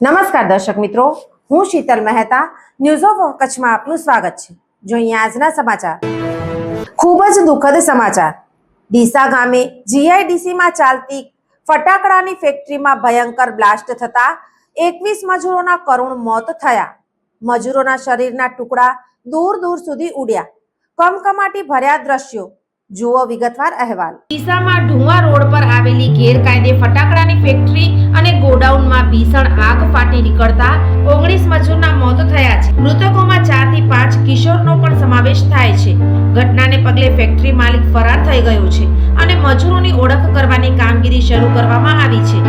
નમસ્કાર દર્શક મિત્રો, હું શીતલ મહેતા ન્યૂઝ ઓફ કચ્છમાં આપનું સ્વાગત છે. જોઈએ આજના સમાચાર. ખૂબ જ દુઃખદ સમાચાર. ડીસા ગામે જીઆઈડીસીમાં ચાલતી ફટાકડાની ફેક્ટરીમાં ભયંકર બ્લાસ્ટ થતા એકવીસ મજૂરોના કરુણ મોત થયા. મજૂરોના શરીરના ટુકડા દૂર દૂર સુધી ઉડ્યા. કમકમાટી ભર્યા દ્રશ્યો. જુઓ વિગતવાર અહેવાલ. ડીસામાં ઢુવા રોડ પર આવેલી ગેરકાયદે ભીષણ આગ ફાટી નીકળતા ઓગણીસ મજૂરના મોત થયા છે. મૃતકોમાં ચારથી પાંચ કિશોરનો પણ સમાવેશ થાય છે. ઘટનાને પગલે ફેક્ટરી માલિક ફરાર થઈ ગયો છે અને મજૂરોની ઓળખ કરવાની કામગીરી શરૂ કરવામાં આવી છે.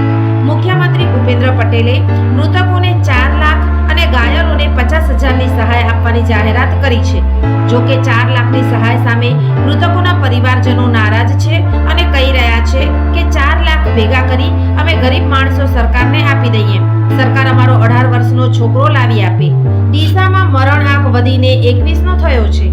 મુખ્યમંત્રી ભૂપેન્દ્ર પટેલે મૃતકોને ચાર લાખ અને ઘાયલોને પચાસ હજારની સહાય આપવાની જાહેરાત કરી છે. જોકે ચાર લાખની સહાય સામે મૃતકોના પરિવારજનો નારાજ છે ભેગા કરી અમે ગરીબ માણસો સરકારને આપી દઈએ. સરકાર અમારો અઢાર વર્ષનો છોકરો લાવી આપે. ડીસામાં મરણ આંક વધીને એકવીસનો થયો છે.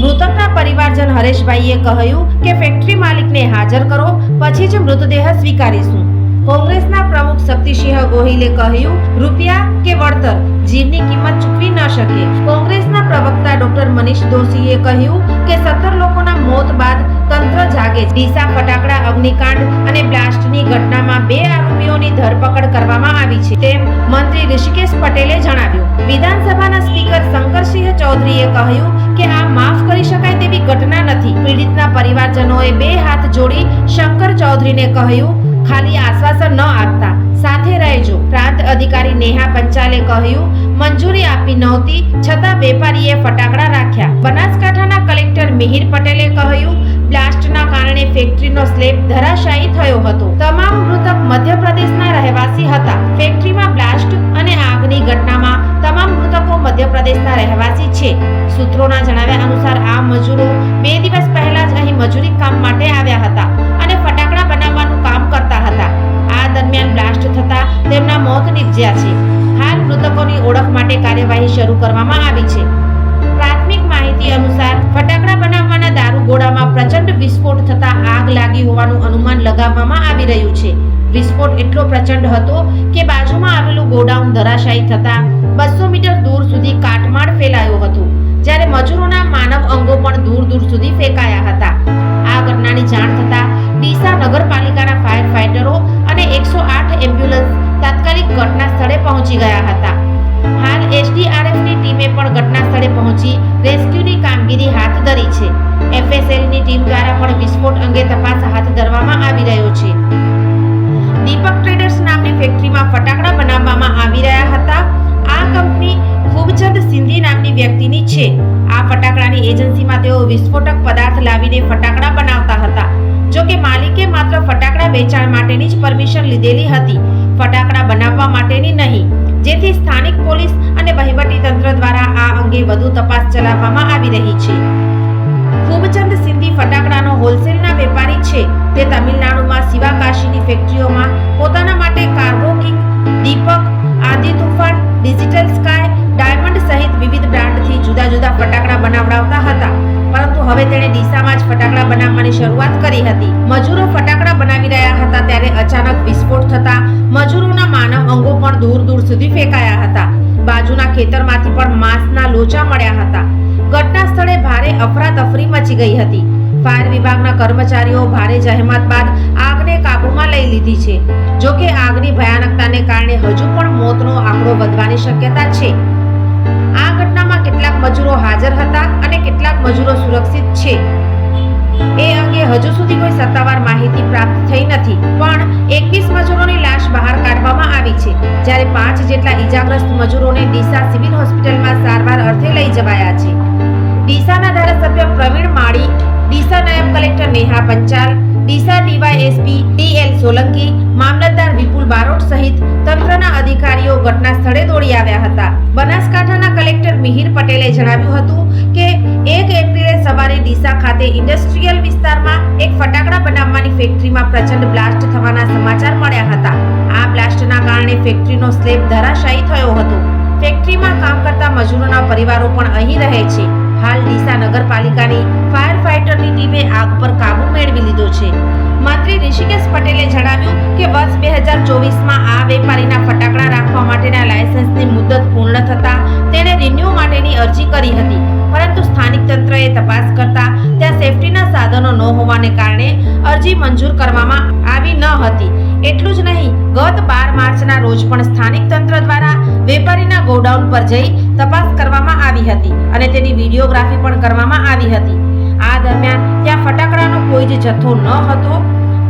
મૃતકના પરિવારજન હરેશભાઈએ કહ્યું કે ફેક્ટરી માલિકને હાજર કરો, પછી જ મૃતદેહ સ્વીકારીશું. કોંગ્રેસના પ્રમુખ શક્તિસિંહ ગોહિલે કહ્યું, રૂપિયા કે વળતર? જીવની કિંમત ચૂકવી ન શકે. પ્રવક્તા ડોક્ટર મનીષ દોશીએ કહ્યું કે સત્તર લોકોના મોત બાદ તંત્ર જાગે ડીસા ફટાકડા, અગ્નિકાંડ અને બ્લાસ્ટની ઘટનામાં બે આરોપીઓની ધરપકડ કરવામાં આવી છે. તેમ મંત્રી ઋષિકેશ પટેલે જણાવ્યું. વિધાનસભાના સ્પીકર શંકરસિંહ ચૌધરીએ કહ્યું કે આ માફ કરી શકાય તેવી ઘટના નથી. પીડિતના પરિવારજનોએ બે હાથ જોડી શંકર ચૌધરીને કહ્યું, ખાલી આશ્વાસન ન આપતા. સાથે રહેજો. પ્રાંત અધિકારી નેહા પંચાલે કહ્યું મંજૂરી આપી નહોતી, છતાં વેપારીએ ફટાકડા રાખ્યા. બનાસકાંઠાના કલેક્ટર મિહિર પટેલે કહ્યું, બ્લાસ્ટના કારણે ફેક્ટરીનો સ્લેબ ધરાશાયી થયો હતો. તમામ મૃતક મધ્યપ્રદેશના રહેવાસી હતા. ફેક્ટરીમાં બ્લાસ્ટ અને આગની ઘટનામાં તમામ મૃતકો મધ્યપ્રદેશના રહેવાસી છે. સૂત્રોના જણાવ્યા અનુસાર, આ મજૂરો બે દિવસ પહેલા જ અહીં મજૂરી કામ માટે આવ્યા હતા અને ફટાકડા બનાવવાનું કામ કરતા હતા. આ દરમિયાન બ્લાસ્ટ થતા તેમના મોત નિપજ્યા છે. મૃતકોની ઓળખ માટે કાર્યવાહી શરૂ કરવામાં આવી છે. પ્રાથમિક માહિતી અનુસાર ફટાકડા બનાવવાના દારૂગોળામાં પ્રચંડ વિસ્ફોટ થતા આગ લાગી હોવાનું અનુમાન લગાવવામાં આવી રહ્યું છે. વિસ્ફોટ એટલો પ્રચંડ હતો કે બાજુમાં આવેલું ગોડાઉન ધરાશાયી થતા બસો મીટર દૂર સુધી કાટમાળ ફેલાયો હતો. જ્યારે મજૂરોના માનવ અંગો પણ દૂર દૂર સુધી ફેંકાયા. પહોંચી રેસ્ક્યુની કામગીરી હાથ ધરી છે. એફએસએલની ટીમ દ્વારા પણ વિસ્ફોટ અંગે તપાસ હાથ ધરવામાં આવી રહ્યો છે. દીપક ટ્રેડર્સ નામની ફેક્ટરીમાં ફટાકડા બનાવવામાં આવી રહ્યા હતા. આ કંપની ખૂબચંદ સિંધી નામની વ્યક્તિની છે. આ ફટાકડાની એજન્સીમાં તેઓ વિસ્ફોટક પદાર્થ લાવીને ફટાકડા બનાવતા હતા. જો કે માલિકે માત્ર ફટાકડા વેચાણ માટેની જ પરમિશન લીધેલી હતી. ફટાકડા બનાવવા માટેની નહીં. જેથી સ્થાનિક પોલીસ અને વહીવટી તંત્ર દ્વારા આ અંગે વધુ તપાસ ચલાવવામાં આવી રહી છે. ખૂબચંદ સિંધી ફટાકડાનો હોલસેલના વેપારી છે તે તમિલનાડુમાં શિવાકાશીની ફેક્ટરીઓમાં પોતાના માટે કાર્ગો કિંગ દીપક, આદિ તુફાન, ડિજિટલ સ્કાય, ડાયમંડ સહિત વિવિધ બ્રાન્ડથી જુદા જુદા ફટાકડા બનાવડાવતા હતા. પરંતુ હવે તેણે ડીસામાં જ ફટાકડા બનાવવાની શરૂઆત કરી હતી. મજૂરો ફટાકડા બનાવી રહ્યા હતા ત્યારે અચાનક વિસ્ફોટ થતા મજૂરોના માનવ અંગો પણ દૂર દૂર સુધી ફેંકાયા હતા. બાજુના ખેતરમાંથી પણ માંસના લોચા મળ્યા હતા. ઘટના સ્થળે ભારે અફરાતફરી મચી ગઈ હતી. ફાયર વિભાગના કર્મચારીઓ ભારે જહેમત બાદ આગને કાબૂમાં લઈ લીધી છે. જો કે આગની ભયાનકતાને કારણે હજુ પણ મોતનો આંકડો વધવાની શક્યતા છે. કેટલાક મજૂરો હાજર હતા અને કેટલાક મજૂરો સુરક્ષિત છે. એ અંગે હજુ સુધી કોઈ સત્તાવાર માહિતી પ્રાપ્ત થઈ નથી, પણ એકવીસ મજૂરોની લાશ બહાર કાઢવામાં આવી છે. જ્યારે પાંચ જેટલા ઈજાગ્રસ્ત મજૂરોને ડીસા સિવિલ હોસ્પિટલમાં સારવાર અર્થે લઈ જવાયા છે. ડીસાના ધારાસભ્ય પ્રવીણ માળી, ડીસા નાયબ collector Neha Panchal Deesa DySP TL Solanki, મામલતદાર વિપુલ બારોટ સહિત તંત્રના અધિકારીઓ ઘટના સ્થળે દોડી આવ્યા હતા. બનાસકાંઠાના કલેક્ટર મિહિર પટેલે જણાવ્યું હતું કે, એક એપ્રિલે સવારે ડીસા ખાતે ઇન્ડસ્ટ્રીયલ વિસ્તારમાં એક ફટાકડા બનાવવાની ફેક્ટરીમાં પ્રચંડ બ્લાસ્ટ થવાના સમાચાર મળ્યા હતા. આ બ્લાસ્ટના કારણે ફેક્ટરીનો સ્લેબ ધરાશાયી થયો હતો. ફેક્ટરીમાં કામ કરતા મજૂરોના પરિવારો પણ અહીં રહે છે. હાલ ડીસા નગરપાલિકાની ફાયર ફાઇટરની ટીમે આગ પર કાબુ મેળવી લીધો છે. મંત્રી ઋષિકેશ પટેલે જણાવ્યું કે વર્ષ બે હજાર ચોવીસમાં આ વેપારીના ફટાકડા રાખવા માટેના લાયસન્સની મુદત પૂર્ણ થતાં તેણે રિન્યૂ માટેની અરજી કરી હતી. પરંતુ સ્થાનિક તંત્રએ તપાસ કરતા ત્યાં સેફટીના સાધનો ન હોવાને કારણે અરજી મંજૂર કરવામાં આવી ન હતી. એટલું જ નહીં, ગત બાર માર્ચના રોજ પણ સ્થાનિક તંત્ર દ્વારા વેપારીના ગોડાઉન પર જઈ તપાસ કરવામાં આવી હતી અને તેની વિડીયોગ્રાફી પણ કરવામાં આવી હતી. આ દરમિયાન ત્યાં ફટાકડાનો કોઈ જ જથ્થો ન હતો.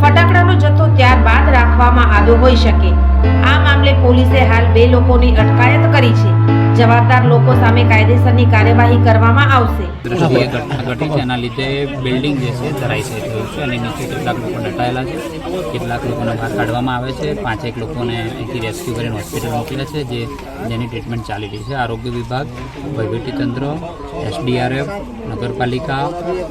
ફટાકડાનો જથ્થો ત્યારબાદ રાખવામાં આવ્યો હોઈ શકે. પોલીસે હાલ બે લોકોની અટકાયત કરી છે. જવાબદાર લોકો સામે કાયદેસરની કાર્યવાહી કરવામાં આવશે. દ્રષ્ટિએ ઘટી છે, એના લીધે બિલ્ડિંગ જે છે ધરાશયી થયું છે અને નીચે કેટલાક લોકો દટાયેલા છે. કેટલાક લોકોને બહાર કાઢવામાં આવે છે. પાંચેક લોકોને અહીંથી રેસ્ક્યુ કરીને હોસ્પિટલ મોકલ્યા છે, જે જેની ટ્રીટમેન્ટ ચાલી રહી છે. આરોગ્ય વિભાગ, વહીવટીતંત્ર, એસડીઆરએફ, નગરપાલિકા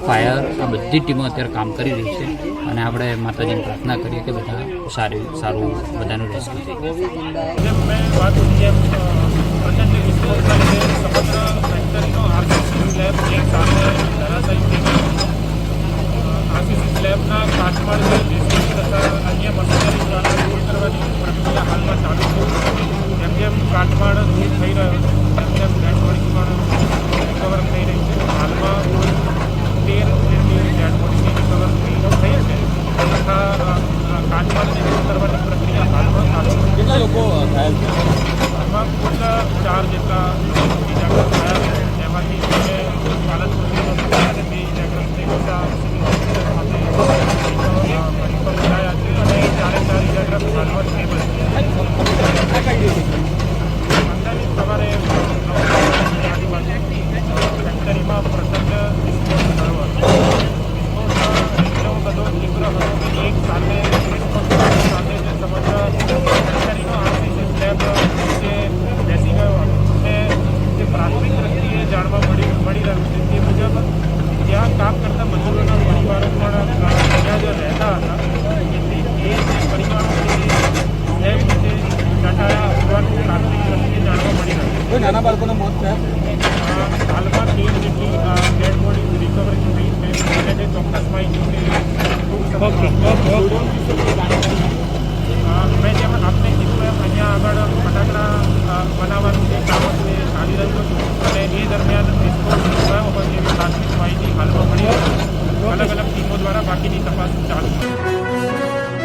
ફાયર આ બધી ટીમો અત્યારે કામ કરી રહી છે. અને આપણે માતાજીને પ્રાર્થના કરીએ કે બધા સારી, સારું બધાનું રેસ્ક્યુ થઈ સ્લેબના કાટમાળ તથા અન્ય મશીનરી દ્વારા કરવાની હાલમાં છે જેમ જેમ કાટમાળ દૂર થઈ રહ્યો તેમ તેમ ડેડ પણ રિકવર થઈ રહી છે હાલમાં તેર જેટલી ડેડ બોડીની રિકવર થઈ થઈ છે કરવાની પ્રક્રિયા હાલમાં ચાલુ કેટલા લોકો ઘાયલ છે આમાં કુલ ચાર જેટલા ઇજાગ્રસ્ત થયા? છે જેમાંથી બે હોસ્પિટલ અને બે ઇજાગ્રસ્તને મોટા હોસ્પિટલ ખાતે કરાયા છે અને ચારે ચાર ઇજાગ્રસ્ત હાલમાં સ્ટેબલ છે અંદાજિત સવારે નવ વાગ્યાની આજુબાજુ ફેક્ટરીમાં પ્રચંડ વિસ્ફોટ થયો હતો વિસ્ફોટ એટલો બધો તીવ્ર હતો કે એક સાથે વિસ્ફોટ થવાની સાથે જ સમગ્ર ફેક્ટરીનો આરસીસી સ્લેબ જે બેસી ગયો હતો અને જે પ્રાથમિક દ્રષ્ટિએ જાણવા મળી મળી રહ્યું છે તે મુજબ ત્યાં કામ કરતા મજૂરોના પરિવારો પણ અ, ત્યાં જ રહેતા હતા તેથી એ જે પરિવારો છે એ સ્લેબ નીચે દટાયા હોવાનું પ્રાથમિક દ્રષ્ટિએ જાણવા મળી રહ્યું છે કોઈ નાના બાળકોના મોત થયા અ, હાલમાં તેર જેટલી ડેડ બોડી રિકવર થઈ છે અને જે ચોક્કસ માહિતી છે ટૂંક સમયમાં અ, મેં જેમ આપને કીધું એમ અહીંયા આગળ ફટાકડા અ, બનાવવાનું જે કામ છે એ ચાલી રહ્યું હતું અને એ દરમિયાન વિસ્ફોટ થયો હોય તેવી પ્રાથમિક માહિતી હાલમાં મળી રહી છે અલગ અલગ ટીમો દ્વારા બાકીની તપાસ ચાલુ